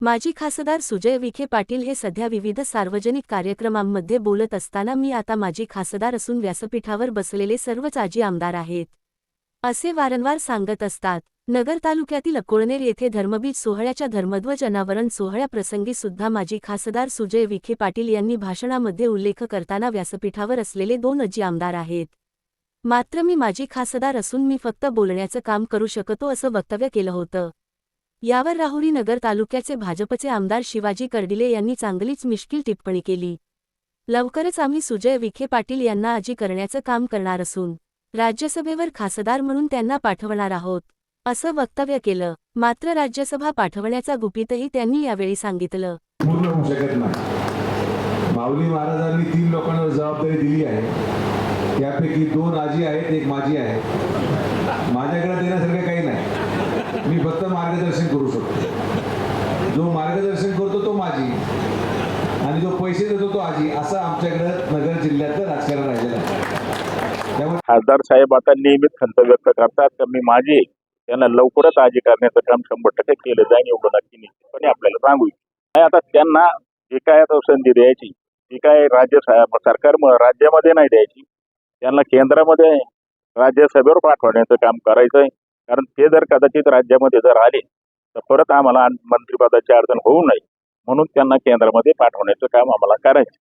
माजी खासदार सुजय विखे पाटील हे सध्या विविध सार्वजनिक कार्यक्रमांमध्ये बोलत असताना मी आता माजी खासदार असून व्यासपीठावर बसलेले सर्वच आजी आमदार आहेत. असे वारंवार सांगत असतात नगर तालुक्यातील अकोळनेर येथे धर्मबीज सोहळ्याच्या धर्मध्वज अनावरण सोहळ्याप्रसंगी सुद्धा माजी खासदार सुजय विखे पाटील यांनी भाषणामध्ये उल्लेख करताना व्यासपीठावर असलेले दोन अजी आमदार आहेत. मात्र मी माजी खासदार असून मी फक्त बोलण्याचं काम करू शकतो असं वक्तव्य केलं होतं. यावर राहुरी नगर तालुक्याचे भाजपचे आमदार शिवाजी कर्डिले यांनी चांगलीच मिश्किल टिप्पणी केली. लवकरच आम्ही सुजय विखे पाटील यांना आजी करण्याचं काम करणार असून राज्यसभेवर खासदार म्हणून त्यांना पाठवणार आहोत असं वक्तव्य केलं. मात्र राज्यसभा पाठवण्याचा गुपितही त्यांनी यावेळी सांगितलं. पूर्ण होऊ शकत नाही. माऊली महाराजांनी तीन लोकांवर जबाबदारी दिली आहे. त्यापैकी दोन आजी आहेत एक माझी आहे. माझ्याकडे देण्यासारखं काही नाही. मी फक्त मार्गदर्शन करू शकतो. जो मार्गदर्शन करतो तो माझी. आणि जो पैसे देतो तो आजी. असं आमच्याकडे नगर जिल्ह्यातलं राजकारण राहिलेलं आहे. त्यामुळे खासदार साहेब आता नियमित खंत व्यक्त करतात. तर मी माझी त्यांना लवकरच आजी करण्याचं काम शंभर टक्के केलं जाईल एवढं नक्की निश्चितपणे आपल्याला सांगू नाही आता त्यांना जे काय आता संधी द्यायची ती काय राज्य सरकार राज्यामध्ये नाही द्यायची त्यांना केंद्रामध्ये राज्यसभेवर पाठवण्याचं काम करायचं आहे कारण ते जर कदाचित राज्यामध्ये जर आले तर परत आम्हाला मंत्रिपदाची अडचण होऊ नये. म्हणून त्यांना केंद्रामध्ये पाठवण्याचं काम आम्हाला करायचं